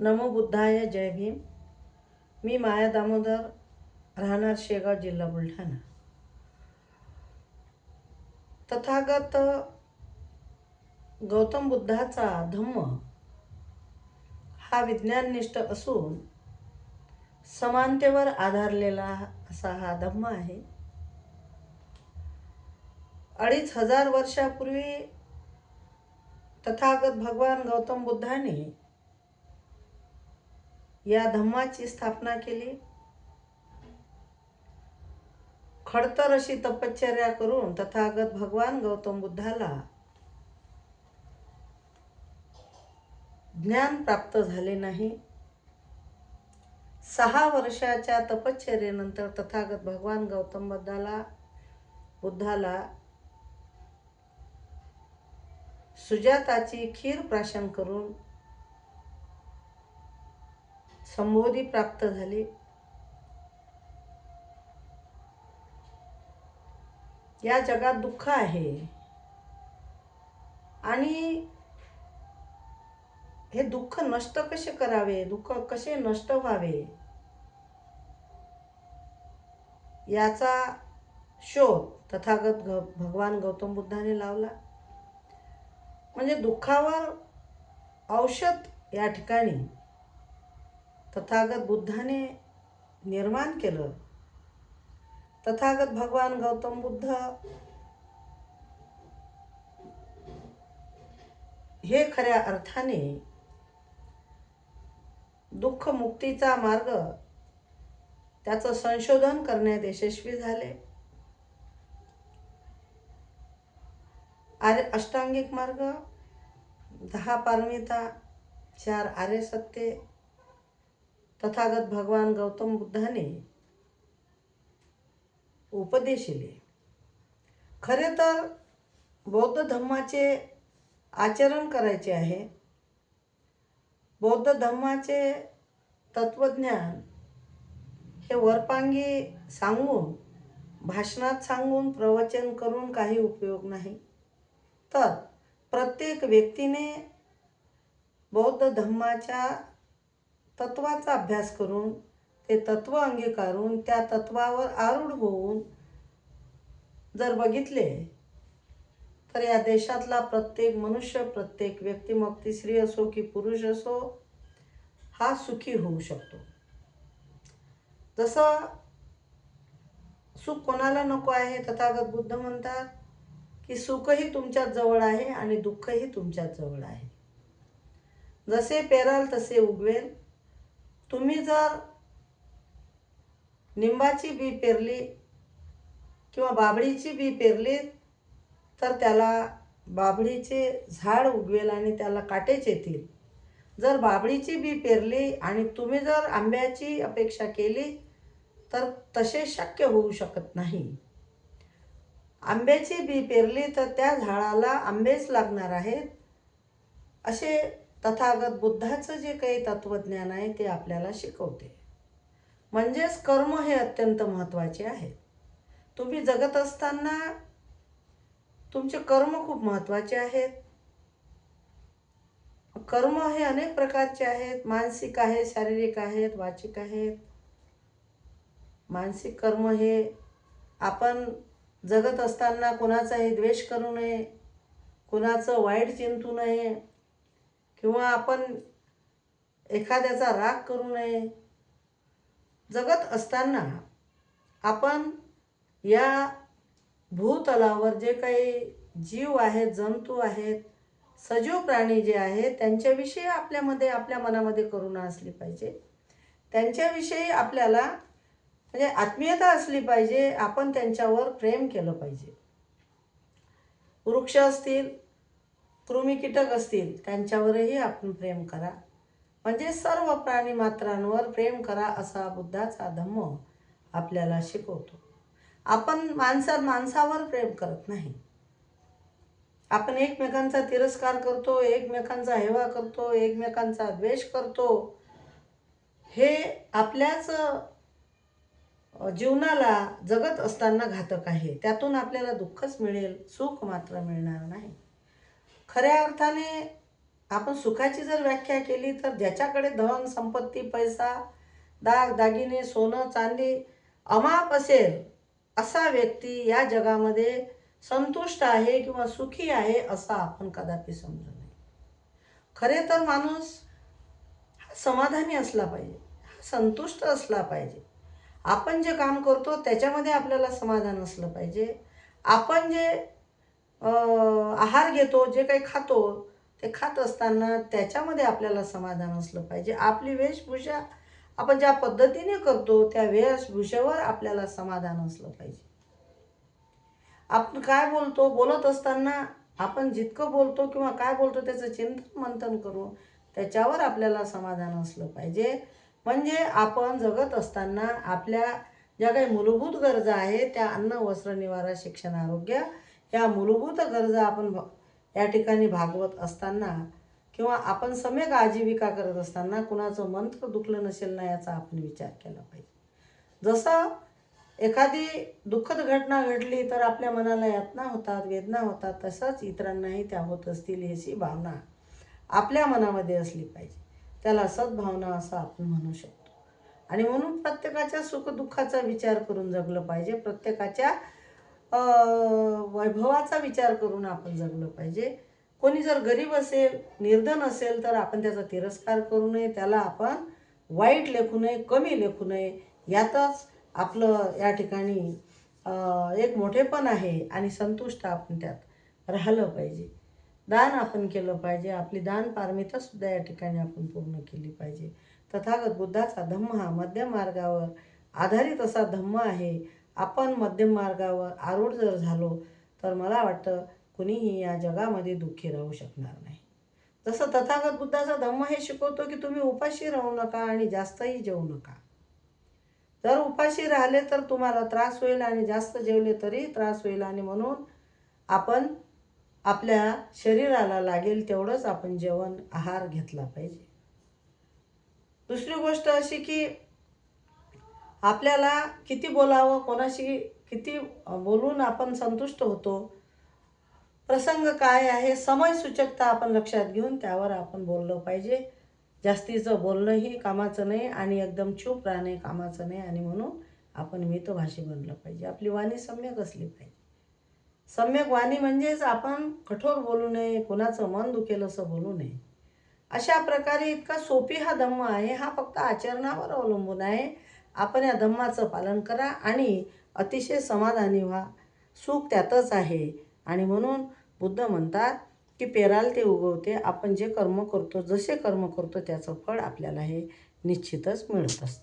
नमो बुद्धाय जय भीम. मी माया दामोदर राहणार शेगाव जिल्हा बुलढाणा. तथागत गौतम बुद्धाचा धम्म हा विज्ञाननिष्ठ असून समानतेवर आधारलेला असा हा धम्म आहे. अडीच हजार वर्षापूर्वी तथागत भगवान गौतम बुद्धाने या धम्माची स्थापना केली. खडतर अशी तपश्चर्या करून तथागत भगवान गौतम बुद्धाला ज्ञान प्राप्त झाले नाही. सहा वर्षाच्या तपश्चर्येनंतर तथागत भगवान गौतम बुद्धाला बुद्धाला सुजाताची खीर प्राशन करून संबोधी प्राप्त झाली. या जगात दुःख आहे. आणि हे दुःख नष्ट कसे करावे? दुःख कसे नष्ट व्हावे? याचा शोध तथागत ग भगवान गौतम बुद्धाने लावला. म्हणजे दुःखावर औषध या ठिकाणी तथागत बुद्धाने निर्माण केलं. तथागत भगवान गौतम बुद्ध हे खऱ्या अर्थाने दुःख मुक्तीचा मार्ग त्याचं संशोधन करण्यात यशस्वी झाले. आर्य अष्टांगिक मार्ग दहा पारमिता चार आर्य सत्य तथागत भगवान गौतम बुद्धाने उपदेशिले खरे तर बौद्ध धर्माचे आचरण करायचे आहे. बौद्ध धर्माचे तत्वज्ञान हे वरपांगी सांगून भाषणात सांगून प्रवचन करून काही उपयोग नाही. तर प्रत्येक व्यक्तीने बौद्ध धर्माच्या तत्वाचा अभ्यास करून ते तत्व अंगीकारून त्या तत्वावर आरूढ होऊन जर बघितले तर या देशातला प्रत्येक मनुष्य प्रत्येक व्यक्ती मग ती स्त्री असो की पुरुष असो हा सुखी होऊ शकतो. जसं सुख कोणाला नको आहे तथागत बुद्ध म्हणतात की सुखही तुमच्याच जवळ आहे आणि दुःखही तुमच्याच जवळ आहे. जसे पेराल तसे उगवेल. तुम्ही जर निंबाची बी पेरली किंवा बाभळीची बी पेरली तर त्याला बाभळीचे झाड उगवेल आणि त्याला काटेच येतील. जर बाभळीची बी पेरली आणि तुम्ही जर आंब्याची अपेक्षा केली तर तसे शक्य होऊ शकत नाही. आंब्याची बी पेरली तर त्या झाडाला आंबेच लागणार आहेत असे तथागत बुद्धाचं जे काही तत्त्वज्ञान आहे ते आपल्याला शिकवते. म्हणजेच कर्म हे अत्यंत महत्त्वाचे आहे. तुम्ही जगत असताना तुमचे कर्म खूप महत्त्वाचे आहेत. कर्म हे अनेक प्रकारचे आहेत. मानसिक आहेत शारीरिक आहेत वाचिक आहेत. मानसिक कर्म हे आपण जगत असताना कुणाचाही द्वेष करू नये कुणाचं वाईट चिंतू नये किंवा आपण एखाद्याचा राग करू नये. जगत असताना आपण या भूतलावर जे काही जीव आहेत जंतू आहेत सजीव प्राणी जे आहेत त्यांच्याविषयी आपल्यामध्ये आपल्या मनामध्ये करुणा असली पाहिजे. त्यांच्याविषयी आपल्याला म्हणजे आत्मीयता असली पाहिजे. आपण त्यांच्यावर प्रेम केलं पाहिजे. वृक्ष असतील कृमी कीटक असतील त्यांच्यावरही आपण प्रेम करा. म्हणजे सर्व प्राणी मात्रांवर प्रेम करा असा बुद्धाचा धम्म आपल्याला शिकवतो. आपण माणसात माणसावर प्रेम करत नाही. आपण एकमेकांचा तिरस्कार करतो एकमेकांचा हेवा करतो एकमेकांचा द्वेष करतो. हे आपल्याच जीवनाला जगत असताना घातक आहे. त्यातून आपल्याला दुःखच मिळेल सुख मात्र मिळणार नाही. खऱ्या अर्थाने आपण सुखाची जर व्याख्या केली तर ज्याच्याकडे धन संपत्ती पैसा दाग दागिने सोनं चांदी अमाप असेल असा व्यक्ती या जगामध्ये संतुष्ट आहे किंवा सुखी आहे असा आपण कदापि समजू नये. खरे तर माणूस हा समाधानी असला पाहिजे हा संतुष्ट असला पाहिजे. आपण जे काम करतो त्याच्यामध्ये आपल्याला समाधान असलं पाहिजे. आपण जे आहार घेतो जे काही खातो ते खात असताना त्याच्यामध्ये आपल्याला समाधान असलं पाहिजे. आपली वेशभूषा आपण ज्या पद्धतीने करतो त्या वेशभूषेवर आपल्याला समाधान असलं पाहिजे. आपण काय बोलतो बोलत असताना आपण जितकं बोलतो किंवा काय बोलतो त्याचं चिंतन मंथन करू त्याच्यावर आपल्याला समाधान असलं पाहिजे. म्हणजे आपण जगत असताना आपल्या ज्या काही मूलभूत गरजा आहेत त्या अन्न वस्त्र निवारा शिक्षण आरोग्य या मूलभूत गरजा आपण भ- या ठिकाणी भागवत असताना किंवा आपण सम्यक आजीविका करत असताना कुणाचं मंत्र दुखलं नसेल ना याचा आपण विचार केला पाहिजे. जसं एखादी दुःखद घटना घडली तर आपल्या मनाला यातना होतात वेदना होतात तसंच इतरांनाही त्या होत असतील ह्याची भावना आपल्या मनामध्ये असली पाहिजे. त्याला सद्भावना असं आपण म्हणू शकतो. आणि म्हणून प्रत्येकाच्या सुखदुःखाचा विचार करून जगलं पाहिजे. प्रत्येकाच्या वैभवाचा विचार करून आपण जगलं पाहिजे. कोणी जर गरीब असेल निर्धन असेल तर आपण त्याचा तिरस्कार करू नये. त्याला आपण वाईट लेखू नये कमी लेखू नये. यातच आपलं या ठिकाणी एक मोठेपण आहे आणि संतुष्ट आपण त्यात राहिलं पाहिजे. दान आपण केलं पाहिजे. आपली दान पारमितासुद्धा या ठिकाणी आपण पूर्ण केली पाहिजे. तथागत बुद्धाचा धम्म हा मध्यम मार्गावर आधारित असा धम्म आहे. आपण मध्यम मार्गावर आरूढ जर झालो तर मला वाटतं कुणीही या जगामध्ये दुःखी राहू शकणार नाही. जसं तथागत बुद्धाचा धम्म हे शिकवतो की तुम्ही उपाशी राहू नका आणि जास्तही जेवू नका. जर उपाशी राहिले तर तुम्हाला त्रास होईल आणि जास्त जेवले तरी त्रास होईल आणि म्हणून आपण आपल्या शरीराला लागेल तेवढंच आपण जेवण आहार घेतला पाहिजे. दुसरी गोष्ट अशी की आपल्याला किती बोलावं कोणाशी किती बोलून आपण संतुष्ट होतो? प्रसंग काय आहे? समय सूचकता आपण लक्षात घेऊन त्यावर आपण बोललं पाहिजे. जास्तीचं बोलणंही कामाचं नाही आणि एकदम चूप राहणे कामाचं नाही आणि म्हणून आपण मितभाषी बनलं पाहिजे. आपली वाणी सम्यक असली पाहिजे. सम्यक वाणी म्हणजेच आपण कठोर बोलू नये कोणाचं मन दुखेल असं बोलू नये. अशा प्रकारे इतका सोपी हा धम्म आहे हा फक्त आचरणावर अवलंबून आहे. आपण या धम्माचं पालन करा आणि अतिशय समाधानी व्हा. सुख त्यातच आहे. आणि म्हणून बुद्ध म्हणतात की पेराल ते उगवते. आपण जे कर्म करतो जसे कर्म करतो त्याचं फळ आपल्याला हे निश्चितच मिळत असते.